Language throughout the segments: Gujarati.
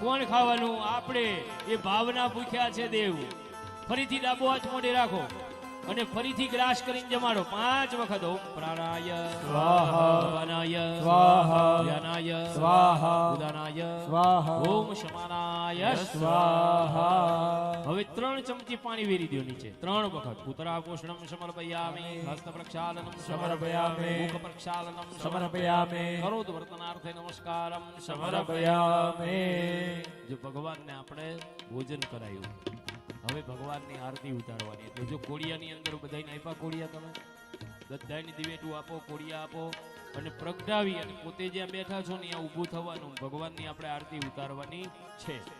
કોણ ખાવાનું? આપણે. એ ભાવના ભૂખ્યા છે દેવ. ફરીથી ડાબો હાથ મોઢે રાખો. અને ફરીથી ગ્રાસ કરીને જમાડો. પાંચ વખત ઓમ પ્રાણાય. સ્વાહા. ભવાનાય સ્વાહા. ધ્યાનાય સ્વાહા. ઉદાનાય. સ્વાહા. ઓમ શમાનાય સ્વાહા. હવે ત્રણ ચમચી પાણી વેરી દો નીચે. ત્રણ વખત. પુત્રાકોષણમ સમર્પયામિ. હસ્ત પ્રક્ષાલનમ સમર્પયામિ. મુખ પ્રક્ષાલનમ સમર્પયામિ. કરોદ વર્તનાર્થે નમસ્કારમ. સમર્પયામિ. જો ભગવાનને આપણે ભોજન કરાયું. હવે ભગવાનની આરતી ઉતારવાની. એટલે જો કોળિયાની અંદર બધાને આપ્યા કોળિયા તમે? બધાને દિવેટું આપો, કોળિયા આપો અને પ્રગટાવી અને પોતે જ્યાં બેઠા છો ને ત્યાં ઊભું થવાનું. ભગવાનની આપણે આરતી ઉતારવાની છે.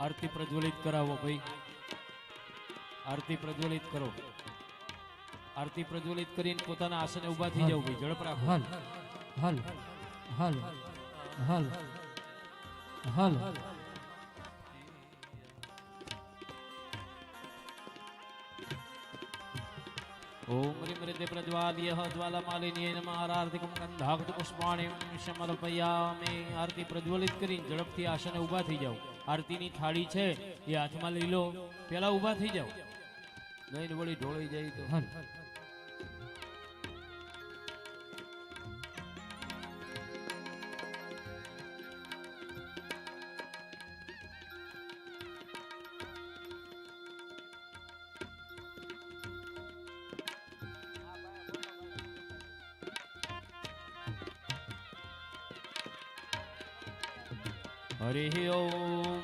આરતી પ્રજ્વલિત કરાવો ભાઈ. આરતી પ્રજ્વલિત કરો. આરતી પ્રજ્વલિત કરીને પોતાના આસને ઊભા થઈ જાવ ભાઈ. ઝડપ રાખો. હલ હલ હલ હલ હલ. રીમ રીતે પ્રજ્વાલ્યઃ જ્વાલામાલિનીય નમઃ આરાર્તિકમ ગંધાક્ત પુષ્પાણિમ સમર્પયામિ આરતી પ્રજ્વલિત કરીને ઝડપથી આસને ઊભા થઈ જાવ આરતીની થાળી છે એ હાથમાં લઈ લો પેલા ઊભા થઈ જાઓ। નહીં વળી ઢોળી જાય તો? હરિ ઓમ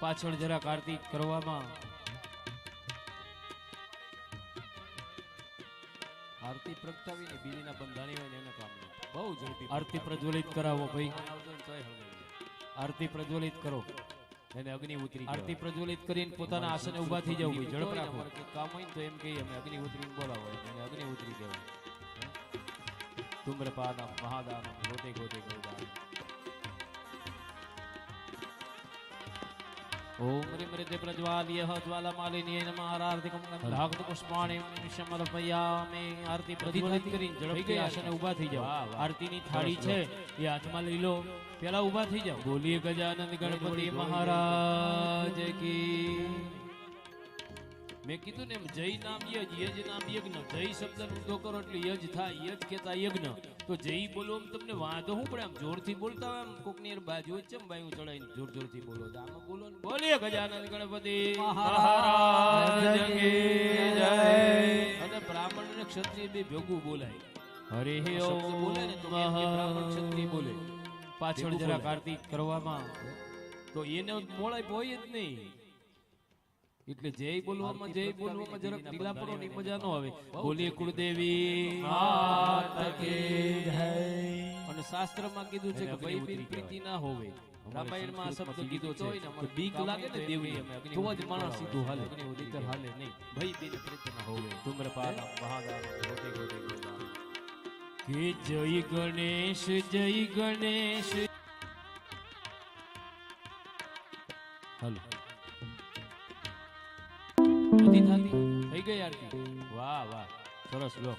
પાછળ જરા કાર્તિક કરવામાં. આરતી પ્રગટાવીને બીજીના બંધાણી હોય ને એને કામ બહુ ઝડપી આરતી પ્રજ્વલિત કરાવો ભાઈ. આરતી પ્રજ્વલિત કરો. એને અગ્નિ ઉતરી આરતી પ્રજ્વલિત કરીને પોતાના આસને ઊભા થઈ જવું ભાઈ. ઝડપ રાખો. કામ હોય ને તો એમ કહીએ અમે અગ્નિ ઉતરીને બોલાવો. એને અગ્નિ ઉતરી દેવાય ધૂમ્રપાનમ મહાદાન ગોતે ગોતે ગોદાનમ. રીતે પ્રજ્વાલ્યઃ જ્વાલામાલિનીય નમઃ આરાર્તિકમ ગંધાક્ત પુષ્પાણિમ સમર્પયામિ આરતી પ્રજ્વલિત કરીને ઝડપથી આસને ઊભા થઈ જાવ આરતીની થાળી છે એ હાથમાં લઈ લો પેલા ઊભા થઈ જાવ બોલીએ ગજાનંદ ગણપતિ મહારાજ કી મેં કીધું ને એમ જય નામ યજ યજ નામ યજ્ઞ. જય શબ્દ ઊંધો કરો એટલે યજ થાય યજ કેતા યજ્ઞ. તો જય બોલો આમ તમને વાંધો હું પડે આમ જોરથી બોલતા આમ કોકની બાજુ ચમ બાયું ચડાઈને જોર જોરથી બોલો. આમાં બોલો ને બોલીએ ગજાનંદ ગણપતિ. અને બ્રાહ્મણ અને ક્ષત્રિય બે ભેગું બોલાય. હરે બોલે ને તો બ્રાહ્મણ ક્ષત્રિય બોલે. પાછળ જરા કાર્તિક કરવામાં. તો એને મોળાય હોય જ નહીં. એટલે જય બોલવામાં જય બોલવામાં જરાક ઢીલા પડો ની મજા ન આવે. બોલીએ કુળદેવી. માત કી અને શાસ્ત્રમાં કીધું છે કે ભય બિન પ્રીતિ ના હોવે. રામાયણમાં શબ્દ કીધો છે કે બીક લાગે ને દેવની તો જ માણસ સીધું હાલે. નહીંતર હાલે નહીં. ભય બિન પ્રીતિ ના હોવે. ધૂમ્રપાન મહાદાન ગોટે ગોટે ગોટા. કે જય ગણેશ જય ગણેશ. હાલો. નથી થતી. થઈ ગઈ આરતી? વાહ વાહ. સરસ લો.